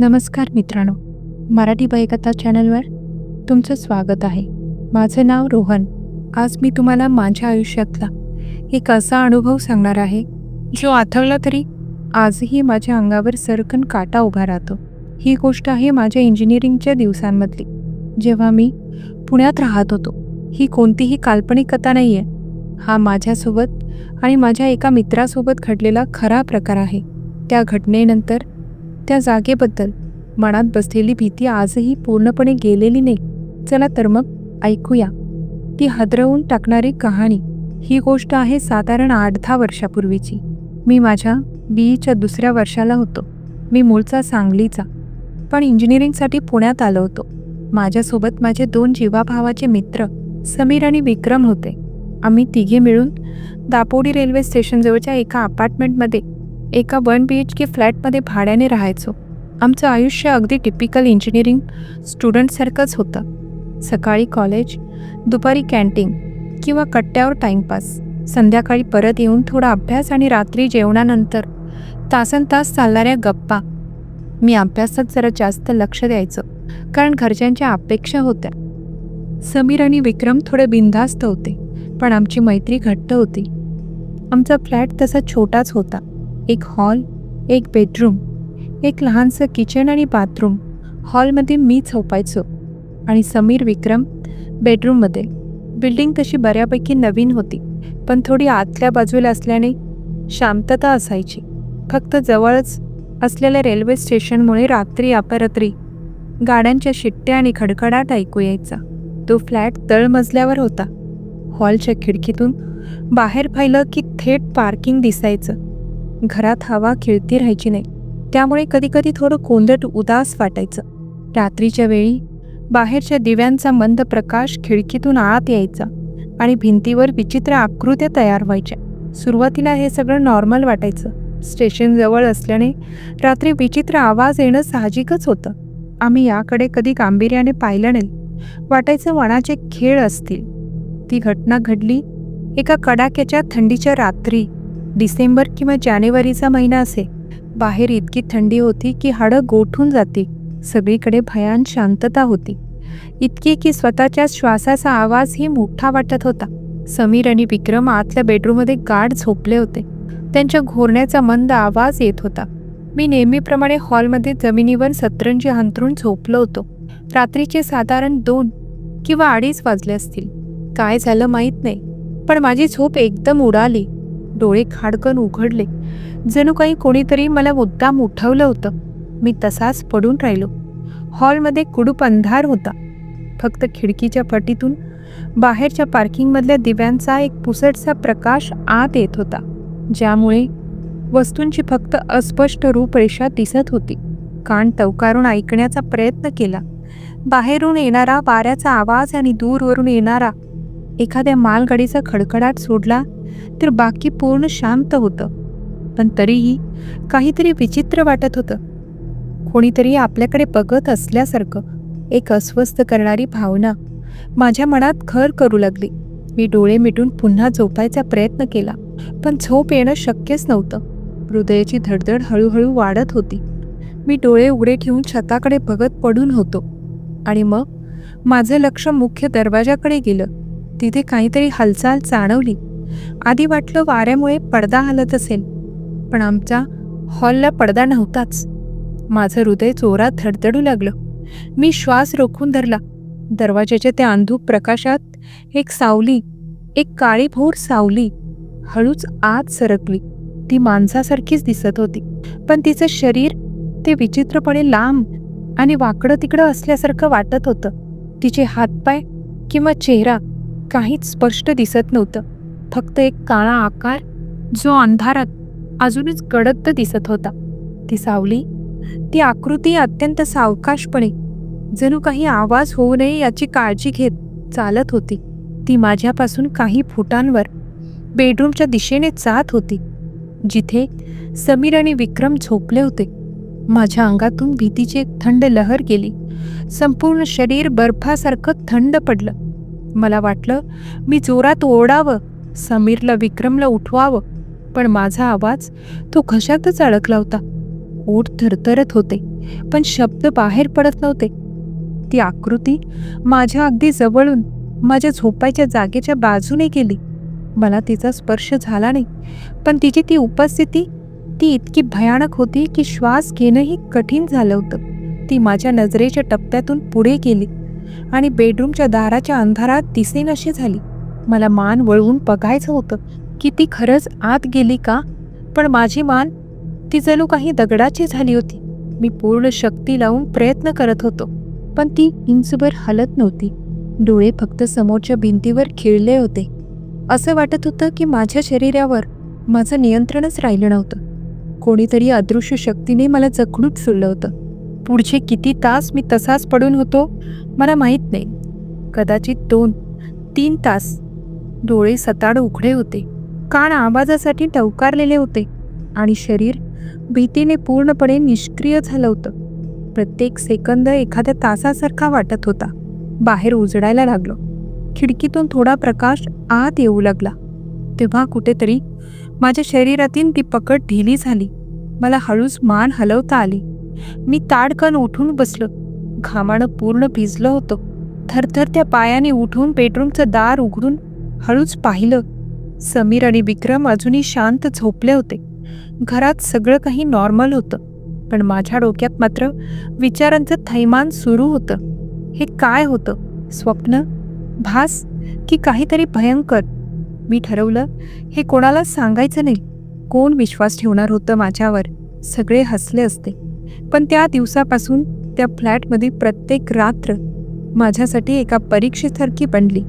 नमस्कार मित्रांनो मराठी बायकथा चॅनलवर तुमचं स्वागत आहे. माझं नाव रोहन. आज मी तुम्हाला माझ्या आयुष्यातला एक असा अनुभव सांगणार आहे जो आठवला तरी आजही माझ्या अंगावर सरकन काटा उभा राहतो. ही गोष्ट आहे माझ्या इंजिनिअरिंगच्या दिवसांमधली. जेव्हा मी पुण्यात राहत होतो ही कोणतीही काल्पनिक कथा नाही आहे हा माझ्यासोबत आणि माझ्या एका मित्रासोबत घडलेला खरा प्रकार आहे. त्या घटनेनंतर त्या जागेबद्दल. मनात बसलेली भीती आजही पूर्णपणे गेलेली नाही. चला तर मग ऐकूया. ती हदरवून टाकणारी कहाणी. ही गोष्ट आहे साधारण आठ दहा वर्षापूर्वीची. मी माझ्या बी ईच्या दुसऱ्या वर्षाला होतो. मी मूळचा सांगलीचा. पण इंजिनिअरिंगसाठी पुण्यात आलो होतो. माझ्यासोबत माझे दोन जीवाभावाचे मित्र समीर आणि विक्रम होते. आम्ही तिघे मिळून दापोडी रेल्वे स्टेशनजवळच्या एका अपार्टमेंटमध्ये एका वन बी एच के फ्लॅटमध्ये भाड्याने राहायचो. आमचं आयुष्य अगदी टिपिकल इंजिनिअरिंग स्टुडंटसारखंच होतं. सकाळी कॉलेज दुपारी कॅन्टीन किंवा कट्ट्यावर टाईमपास संध्याकाळी परत येऊन थोडा अभ्यास आणि रात्री जेवणानंतर तासन तास चालणाऱ्या गप्पा. मी अभ्यासात जरा जास्त लक्ष द्यायचं कारण घरच्यांच्या अपेक्षा होत्या. समीर आणि विक्रम थोडे बिनधास्त होते पण आमची मैत्री घट्ट होती. आमचा फ्लॅट तसा छोटाच होता. एक हॉल एक बेडरूम एक लहानसं किचन आणि बाथरूम. हॉलमध्ये मी झोपायचो आणि समीर विक्रम बेडरूममध्ये. बिल्डिंग तशी बऱ्यापैकी नवीन होती पण थोडी आतल्या बाजूला असल्याने शांतता असायची. फक्त जवळच असलेल्या रेल्वे स्टेशनमुळे रात्री अपरात्री गाड्यांच्या शिट्ट्या आणि खडखडाट ऐकू यायचा. तो फ्लॅट तळमजल्यावर होता. हॉलच्या खिडकीतून बाहेर पाहिलं की थेट पार्किंग दिसायचं. घरात हवा खिळती राहायची नाही. त्यामुळे कधीकधी थोडं कोंदट उदास वाटायचं. रात्रीच्या वेळी बाहेरच्या दिव्यांचा मंद प्रकाश खिडकीतून आत यायचा आणि भिंतीवर विचित्र आकृत्या तयार व्हायच्या. सुरुवातीला हे सगळं नॉर्मल वाटायचं. स्टेशन जवळ असल्याने रात्री विचित्र आवाज येणं साहजिकच होतं. आम्ही याकडे कधी गांभीर्याने पाहिलं नाही. वाटायचं वनाचे खेळ असतील. ती घटना घडली एका कडाक्याच्या थंडीच्या रात्री. डिसेंबर किंवा जानेवारीचा महिना असे. बाहेर इतकी थंडी होती की हाडं गोठून जाती. सगळीकडे भयान शांतता होती. इतकी की स्वतःच्या श्वासाचा आवाजही मोठा वाटत होता. समीर आणि विक्रम आतल्या बेडरूममध्ये गाढ झोपले होते. त्यांच्या घोरण्याचा मंद आवाज येत होता. मी नेहमीप्रमाणे हॉलमध्ये जमिनीवर सतरंजी अंथरून झोपलो होतो. रात्रीचे साधारण दोन किंवा अडीच वाजले असतील. काय झालं माहीत नाही. पण माझी झोप एकदम उडाली. डोळे खाडकन उघडले. जणू काही कोणीतरी मला मुद्दाम उठवलं होतं. मी तसाच पडून राहिलो. हॉलमध्ये कुडूप अंधार होता. फक्त खिडकीच्या पटीतून बाहेरच्या पार्किंगमधल्या दिव्यांचा एक पुसटसा प्रकाश आत येत होता ज्यामुळे वस्तूंची फक्त अस्पष्ट रूपरेषा दिसत होती. कान टवकारून ऐकण्याचा प्रयत्न केला. बाहेरून येणारा वाऱ्याचा आवाज आणि दूरवरून येणारा एखाद्या मालगाडीचा खडखडाट सोडला तर बाकी पूर्ण शांत होतं. पण तरीही काहीतरी विचित्र वाटत होतं. कोणीतरी आपल्याकडे बघत असल्यासारखं एक अस्वस्थ करणारी भावना माझ्या मनात खर करू लागली. मी डोळे मिटून पुन्हा झोपायचा प्रयत्न केला पण झोप येणं शक्यच नव्हतं. हृदयाची धडधड हळूहळू वाढत होती. मी डोळे उघडे ठेवून छताकडे बघत पडून होतो. आणि मग माझं लक्ष मुख्य दरवाजाकडे गेलं. तिथे काहीतरी हालचाल जाणवली. आधी वाटलं वाऱ्यामुळे पडदा हलत असेल पण आमच्या हॉलला पडदा नव्हताच. माझं हृदय जोरात धडधडू लागलं. मी श्वास रोखून धरला. दरवाजाच्या त्या अंधूक प्रकाशात एक सावली एक काळीभोर सावली हळूच आत सरकली. ती माणसासारखीच दिसत होती. पण तिचं शरीर ते विचित्रपणे लांब आणि वाकडं तिकडं असल्यासारखं वाटत होतं. तिचे हातपाय किंवा चेहरा काहीच स्पष्ट दिसत नव्हतं. फक्त एक काळा आकार जो अंधारात अजूनच गडद दिसत होता. ती सावली ती आकृती अत्यंत सावकाशपणे जणू काही आवाज होऊ नये याची काळजी घेत चालत होती. ती माझ्यापासून काही फुटांवर बेडरूमच्या दिशेने जात होती जिथे समीर आणि विक्रम झोपले होते. माझ्या अंगातून भीतीची एक थंड लहर गेली. संपूर्ण शरीर बर्फासारखं थंड पडलं. मला वाटलं मी जोरात ओरडावं समीरला विक्रमला उठवावं पण माझा आवाज तो घशातच अडकला होता. ओठ थरथरत होते पण शब्द बाहेर पडत नव्हते. ती आकृती माझ्या अगदी जवळून माझ्या झोपायच्या जागेच्या बाजूने गेली. मला तिचा स्पर्श झाला नाही पण तिची ती उपस्थिती ती इतकी भयानक होती की श्वास घेणंही कठीण झालं होतं. ती माझ्या नजरेच्या टप्प्यातून पुढे गेली. आणि बेडरूमच्या दाराच्या अंधारात दिसेनशी झाली. मला मान वळवून बघायचं होतं की ती खरंच आत गेली का? पण माझी मान ती जणू काही दगडाची झाली होती. मी पूर्ण शक्ती लावून प्रयत्न करत होतो पण ती इंचभर हलत नव्हती. डोळे फक्त समोरच्या भिंतीवर खिळले होते. असं वाटत होतं की माझ्या शरीरावर माझं नियंत्रणच राहिलं नव्हतं. कोणीतरी अदृश्य शक्तीने मला जखडूत सोडलं होतं. पुढचे किती तास मी तसाच पडून होतो? मला माहीत नाही. कदाचित दोन तीन तास. डोळे सताड उघडे होते. कान आवाजासाठी टवकारलेले होते. आणि शरीर भीतीने पूर्णपणे निष्क्रिय झालं होतं. प्रत्येक सेकंद एखाद्या तासासारखा वाटत होता. बाहेर उजडायला लागलो. खिडकीतून थोडा प्रकाश आत येऊ लागला. तेव्हा कुठेतरी माझ्या शरीरातील ती पकड ढिली झाली. मला हळूच मान हलवता आली. मी ताडकन उठून बसलो. घामानं पूर्ण भिजलं होतं. थरथर त्या पायाने उठून बेडरूमचं दार उघडून हळूच पाहिलं. समीर आणि विक्रम अजूनही शांत झोपले होते. घरात सगळं काही नॉर्मल होतं. पण माझ्या डोक्यात मात्र विचारांचं थैमान सुरू होतं. हे काय होतं? स्वप्न? भास? की काहीतरी भयंकर? मी ठरवलं हे कोणाला सांगायचं नाही. कोण विश्वास ठेवणार होतं माझ्यावर? सगळे हसले असते. पण त्या दिवसापासून त्या फ्लॅटमध्ये प्रत्येक रात्र माझ्यासाठी एका परीक्षेसारखी बनली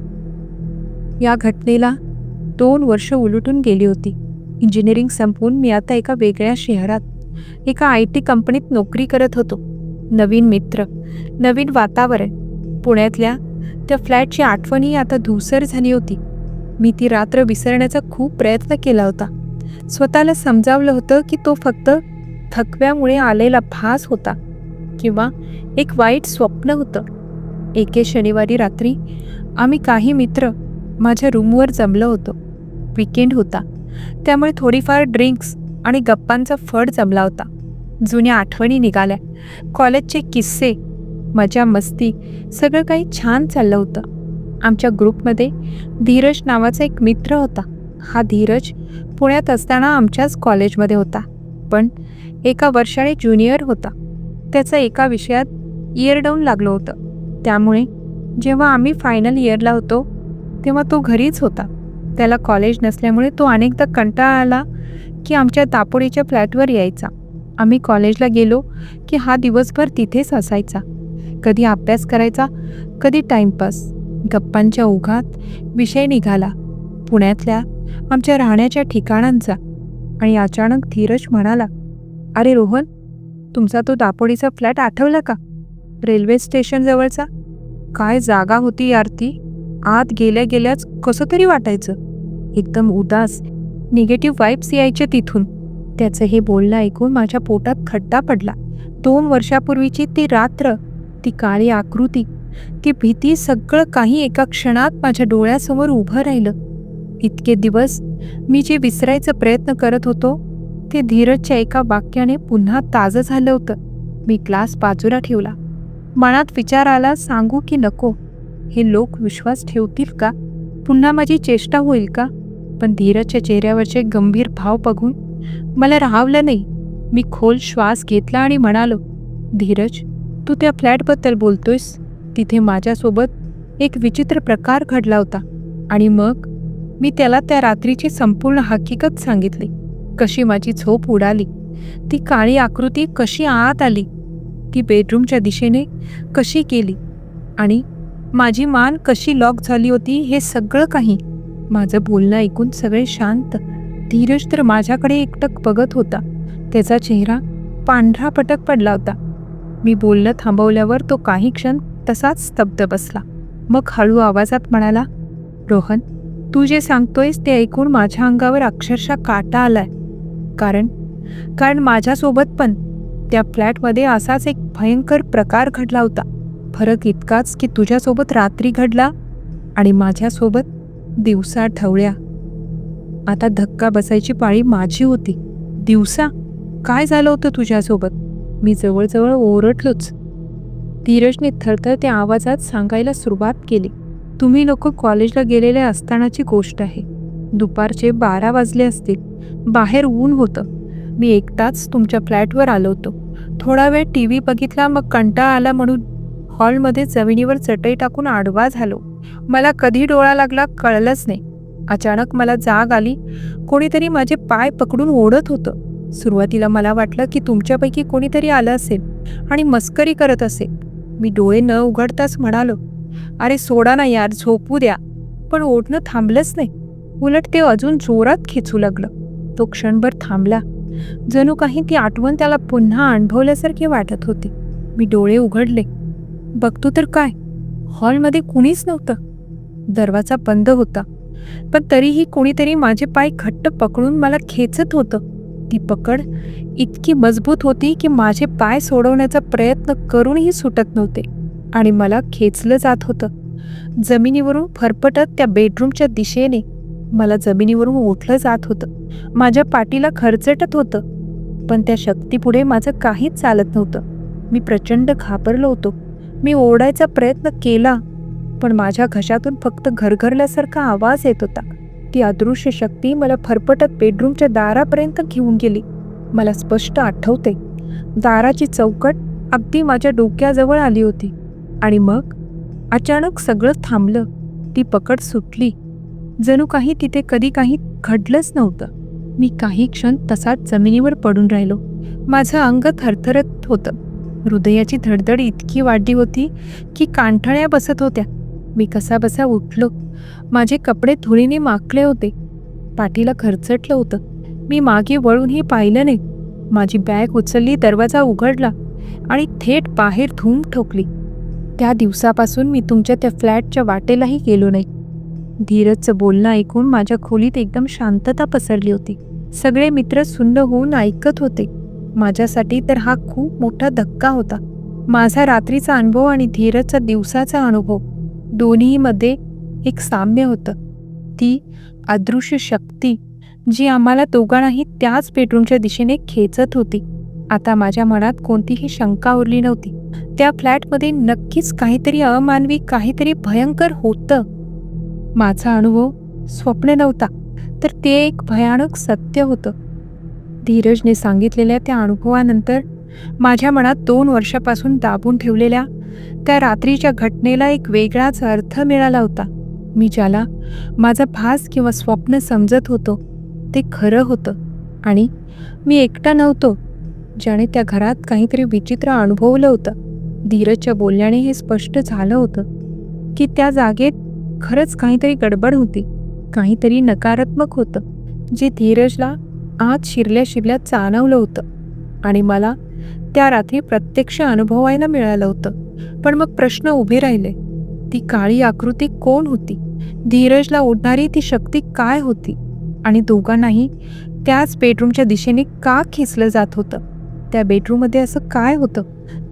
या घटनेला दोन वर्ष उलटून गेली होती. इंजिनिअरिंग संपवून मी आता एका वेगळ्या शहरात एका आय टी कंपनीत नोकरी करत होतो. नवीन मित्र नवीन वातावरण. पुण्यातल्या त्या फ्लॅटची आठवणही आता धुसर झाली होती. मी ती रात्र विसरण्याचा खूप प्रयत्न केला होता. स्वतःला समजावलं होतं की तो फक्त थकव्यामुळे आलेला भास होता किंवा एक वाईट स्वप्न होतं. एके शनिवारी रात्री आम्ही काही मित्र माझ्या रूमवर जमलो होतो. विकेंड होता. त्यामुळे थोडीफार ड्रिंक्स आणि गप्पांचा फड जमला होता. जुन्या आठवणी निघाल्या. कॉलेजचे किस्से मजा मस्ती सगळं काही छान चाललं होतं. आमच्या ग्रुपमध्ये धीरज नावाचा एक मित्र होता. हा धीरज पुण्यात असताना आमच्याच कॉलेजमध्ये होता. पण एका वर्षाने ज्युनियर होता. त्याचं एका विषयात इयर डाऊन लागलं होतं. त्यामुळे जेव्हा आम्ही फायनल इयरला होतो तेव्हा तो घरीच होता. त्याला कॉलेज नसल्यामुळे तो अनेकदा कंटाळा आला की आमच्या दापोडीच्या फ्लॅटवर यायचा. आम्ही कॉलेजला गेलो की हा दिवसभर तिथेच असायचा. कधी अभ्यास करायचा कधी टाईमपास गप्पांच्या ओघात विषय निघाला. पुण्यातल्या आमच्या राहण्याच्या ठिकाणांचा. आणि अचानक धीरज म्हणाला अरे रोहन तुमचा तो दापोडीचा फ्लॅट आठवला का? रेल्वे स्टेशनजवळचा काय जागा होती यार ती? आत गेल्या गेल्याच कसं तरी वाटायचं. एकदम उदास निगेटिव्ह वाईब्स यायचे तिथून. त्याचं हे बोलणं ऐकून माझ्या पोटात खड्डा पडला. दोन वर्षापूर्वीची ती रात्र ती काळी आकृती ती भीती सगळं काही एका क्षणात माझ्या डोळ्यासमोर उभं राहिलं. इतके दिवस मी जे विसरायचा प्रयत्न करत होतो ते धीरजच्या एका वाक्याने पुन्हा ताजं झालं होतं. मी क्लास बाजूला ठेवला. मनात विचार आला सांगू की नको? हे लोक विश्वास ठेवतील का? पुन्हा माझी चेष्टा होईल का? पण धीरजच्या चेहऱ्यावरचे गंभीर भाव बघून मला राहावलं नाही. मी खोल श्वास घेतला आणि म्हणालो धीरज तू त्या फ्लॅटबद्दल बोलतोयस. तिथे माझ्यासोबत एक विचित्र प्रकार घडला होता आणि मग मी त्याला त्या रात्रीची संपूर्ण हकीकत सांगितली. कशी माझी झोप उडाली. ती काळी आकृती कशी आत आली. ती बेडरूमच्या दिशेने कशी गेली. आणि माझी मान कशी लॉक झाली होती हे सगळं काही. माझं बोलणं ऐकून सगळे शांत. धीरज तर माझ्याकडे एकटक बघत होता. त्याचा चेहरा पांढरा पटक पडला होता. मी बोलणं थांबवल्यावर तो काही क्षण तसाच स्तब्ध बसला. मग हळू आवाजात म्हणाला रोहन तू जे सांगतोयस ते ऐकून माझ्या अंगावर अक्षरशः काटा आलाय. कारण कारण माझ्यासोबत पण त्या फ्लॅटमध्ये असाच एक भयंकर प्रकार घडला होता. फरक इतकाच की तुझ्यासोबत रात्री घडला आणि माझ्यासोबत दिवसा ठवळ्या आता धक्का बसायची पाळी माझी होती. दिवसा? काय झालं होतं तुझ्यासोबत? मी जवळजवळ ओरडलोच. धीरजने थरथर त्या आवाजात सांगायला सुरुवात केली. तुम्ही लोक कॉलेजला गेलेले असतानाची गोष्ट आहे. दुपारचे बारा वाजले असतील. बाहेर ऊन होतं. मी एकटाच तुमच्या फ्लॅटवर आलो होतो. थोडा वेळ टी व्ही बघितला मग कंटाळा आला म्हणून हॉलमध्ये जमिनीवर चटई टाकून आडवा झालो. मला कधी डोळा लागला कळलंच नाही. अचानक मला जाग आली. कोणीतरी माझे पाय पकडून ओढत होतं. सुरुवातीला मला वाटलं की तुमच्यापैकी कोणीतरी आलं असेल आणि मस्करी करत असेल. मी डोळे न उघडताच म्हणालो अरे सोडा ना यार झोपू द्या. पण ओढणं थांबलंच नाही. उलट ते अजून जोरात खेचू लागलं. तो क्षणभर थांबला. जणू काही ती आठवण त्याला पुन्हा अनुभवल्यासारखी वाटत होती. मी डोळे उघडले. बघतो तर काय? हॉलमध्ये कुणीच नव्हतं. दरवाजा बंद होता. पण तरीही कोणीतरी माझे पाय घट्ट पकडून मला खेचत होतं. ती पकड इतकी मजबूत होती की माझे पाय सोडवण्याचा प्रयत्न करूनही सुटत नव्हते. आणि मला खेचलं जात होतं. जमिनीवरून फरफटत त्या बेडरूमच्या दिशेने मला जमिनीवरून ओठलं जात होतं. माझ्या पाठीला खरचटत होतं. पण त्या शक्तीपुढे माझं काहीच चालत नव्हतं. मी प्रचंड घाबरलो होतो. मी ओढायचा प्रयत्न केला पण माझ्या घशातून फक्त घरघरल्यासारखा आवाज येत होता. ती अदृश्य शक्ती मला फरफटत बेडरूमच्या दारापर्यंत घेऊन गेली. मला स्पष्ट आठवते. दाराची चौकट अगदी माझ्या डोक्याजवळ आली होती. आणि मग? अचानक सगळं थांबलं. ती पकड सुटली. जणू काही तिथे कधी काही घडलंच नव्हतं. मी काही क्षण तसाच जमिनीवर पडून राहिलो. माझं अंग थरथरत होतं. हृदयाची धडधड इतकी वाढली होती की कांठळ्या बसत होत्या. मी कसाबसा उठलो. माझे कपडे धुळीने माकले होते. पाठीला खरचटलं होतं. मी मागे वळूनही पाहिलं नाही. माझी बॅग उचलली दरवाजा उघडला आणि थेट बाहेर धूम ठोकली. त्या दिवसापासून मी तुमच्या त्या फ्लॅटच्या वाटेलाही गेलो नाही. धीरजचं बोलणं ऐकून माझ्या खोलीत एकदम शांतता पसरली होती. सगळे मित्र सुन्न होऊन ऐकत होते. माझ्यासाठी तर हा खूप मोठा धक्का होता. माझा रात्रीचा अनुभव आणि धीरजचा दिवसाचा अनुभव दोन्हीमध्ये एक साम्य होतं. ती अदृश्य शक्ती जी आम्हाला दोघांनाही त्याच बेडरूमच्या दिशेने खेचत होती. आता माझ्या मनात कोणतीही शंका उरली नव्हती. त्या फ्लॅटमध्ये नक्कीच काहीतरी अमानवी काहीतरी भयंकर होतं. माझा अनुभव स्वप्न नव्हता तर ते एक भयानक सत्य होतं. धीरजने सांगितलेल्या त्या अनुभवानंतर माझ्या मनात दोन वर्षापासून दाबून ठेवलेल्या त्या रात्रीच्या घटनेला एक वेगळाच अर्थ मिळाला होता. मी ज्याला माझा भास किंवा स्वप्न समजत होतो ते खरं होतं आणि मी एकटा नव्हतो ज्याने त्या घरात काहीतरी विचित्र अनुभवलं होतं. धीरजच्या बोलण्याने हे स्पष्ट झालं होतं की त्या जागेत खरंच काहीतरी गडबड होती काहीतरी नकारात्मक होतं जे धीरजला आत शिरल्या शिरल्या चालवलं होतं आणि मला त्या रात्री प्रत्यक्ष अनुभवायला मिळालं होतं. पण मग प्रश्न उभे राहिले ती काळी आकृती कोण होती? धीरजला ओढणारी ती शक्ती काय होती? आणि दोघांनाही त्याच बेडरूमच्या दिशेने का खेचलं जात होतं? त्या बेडरूममध्ये असं काय होतं?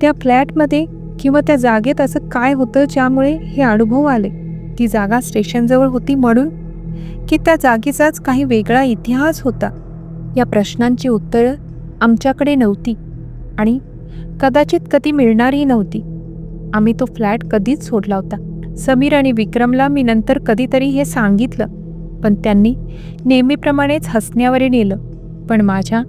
त्या फ्लॅटमध्ये किंवा त्या जागेत असं काय होतं ज्यामुळे हे अनुभव आले? ती जागा स्टेशनजवळ होती म्हणून? की त्या जागेचाच काही वेगळा इतिहास होता? या प्रश्नांची उत्तरं आमच्याकडे नव्हती आणि कदाचित कधी मिळणारही नव्हती. आम्ही तो फ्लॅट कधीच सोडला होता. समीर आणि विक्रमला मी नंतर कधीतरी हे सांगितलं पण त्यांनी नेहमीप्रमाणेच हसण्यावरी नेलं. पण माझ्या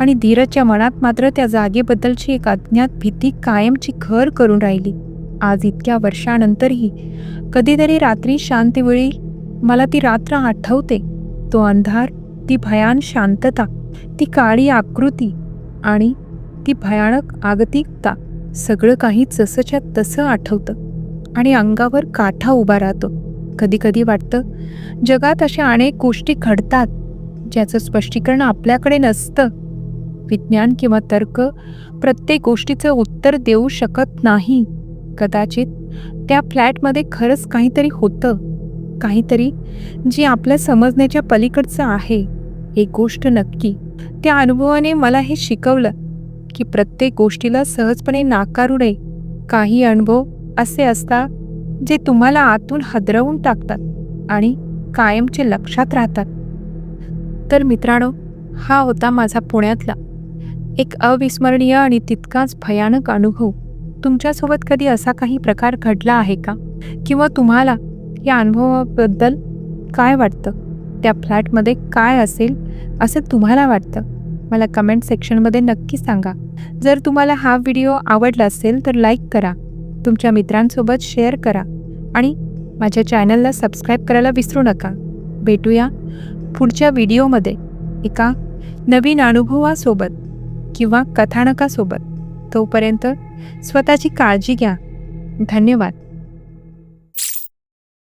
आणि धीरजच्या मनात मात्र त्या जागेबद्दलची एक अज्ञात भीती कायमची घर करून राहिली. आज इतक्या वर्षानंतरही कधीतरी रात्री शांतीवेळी मला ती रात्र आठवते. तो अंधार ती भयान शांतता ती काळी आकृती आणि ती भयानक आगतिकता सगळं काही जसंच्या तसं आठवतं आणि अंगावर काठा उभा राहतो. कधीकधी वाटतं जगात अशा अनेक गोष्टी घडतात. ज्याचं स्पष्टीकरण आपल्याकडे नसतं. विज्ञान किंवा तर्क प्रत्येक गोष्टीचं उत्तर देऊ शकत नाही. कदाचित त्या फ्लॅटमध्ये खरंच काहीतरी होतं. काहीतरी जे आपल्या समजण्याच्या पलीकडचं आहे. एक गोष्ट नक्की. त्या अनुभवाने मला हे शिकवलं की प्रत्येक गोष्टीला सहजपणे नाकारू नये. काही अनुभव असे असतात जे तुम्हाला आतून हदरवून टाकतात आणि कायमचे लक्षात राहतात. तर मित्रांनो हा होता माझा पुण्यातला एक अविस्मरणीय आणि तितकाच भयानक अनुभव. तुमच्यासोबत कधी असा काही प्रकार घडला आहे का? किंवा तुम्हाला या अनुभवाबद्दल काय वाटतं? त्या फ्लॅटमध्ये काय असेल असं तुम्हाला वाटतं? मला कमेंट सेक्शनमध्ये नक्की सांगा. जर तुम्हाला हा व्हिडिओ आवडला असेल तर लाईक करा. तुमच्या मित्रांसोबत शेअर करा. आणि माझ्या चॅनलला सबस्क्राईब करायला विसरू नका. भेटूया पुढच्या व्हिडिओमध्ये एका नवीन अनुभवासोबत किंवा कथानकासोबत तोपर्यंत स्वतःची काळजी घ्या. धन्यवाद.